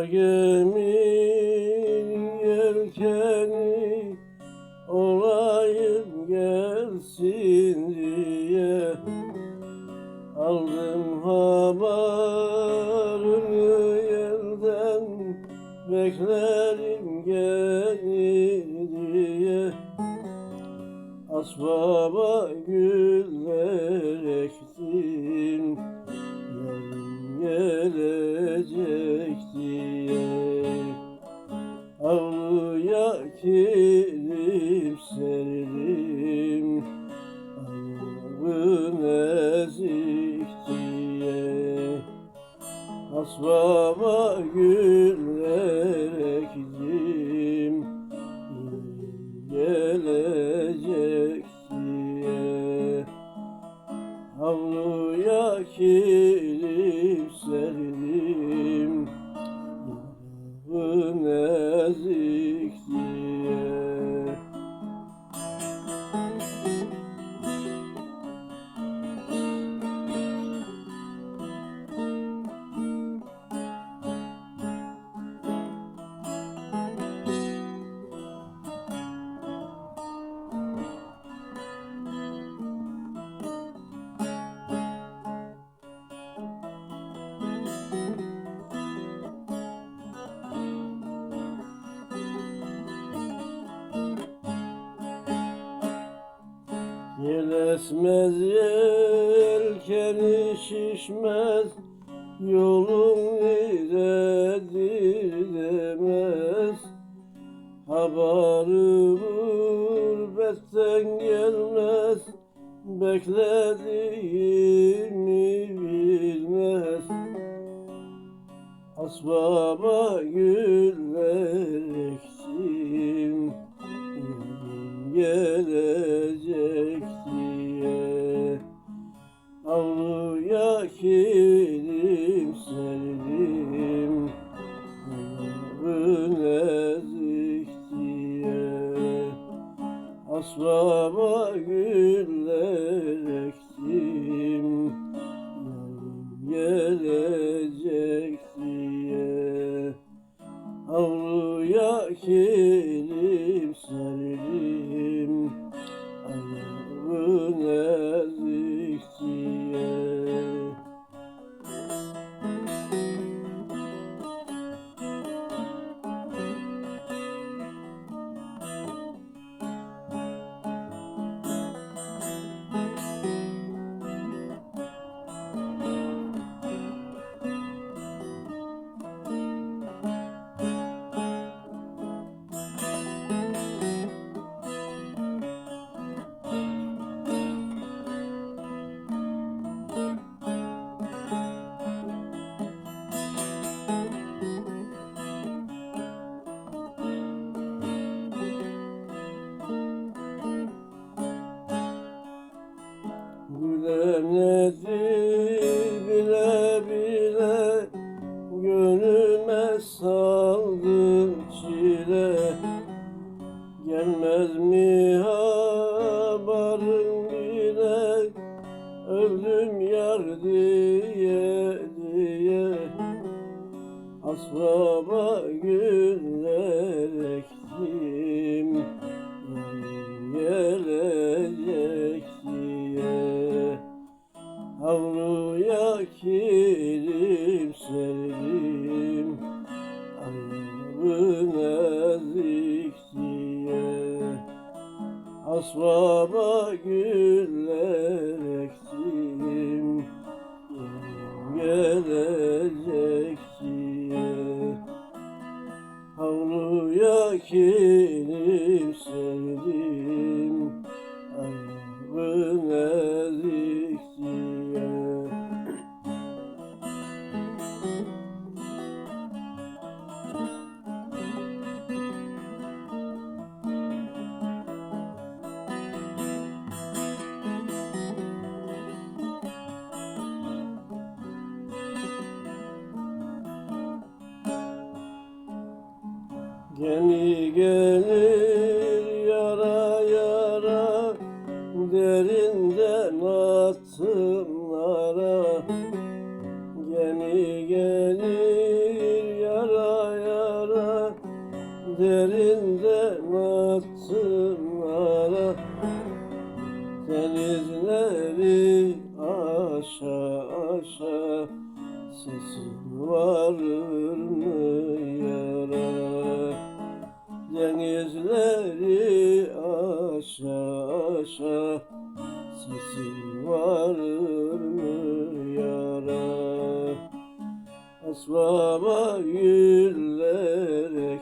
Koca gemi yelkeni olayım gelsin diye Aldım haberini elden beklerim gelir diye. Asbaba güller ektim gelecek diye. Avluya kilip serdim Ayağın ezik diye. Asbaba güller Havluya kilip esmez yelkeni şişmez Yolun neredir demez Habarı gurbetten gelmez Beklediğimi bilmez. Asbaba güller ektim Avluya Öldüm yar diye diye. Asbaba güller ektim Yarın gelecek diye Havluya kilim serdim Ayağın ezik diye. Asbaba güller ektim Yarın gelecek diye Havluya kilim Gemi gelir yara yara Derinden attım ara. Gemi gelir yara derinden attım ara. Denizleri aşağı aşağı Sesin varır mı yara Denizleri aşağı aşağı Sesin varır mı yara? Asbaba güller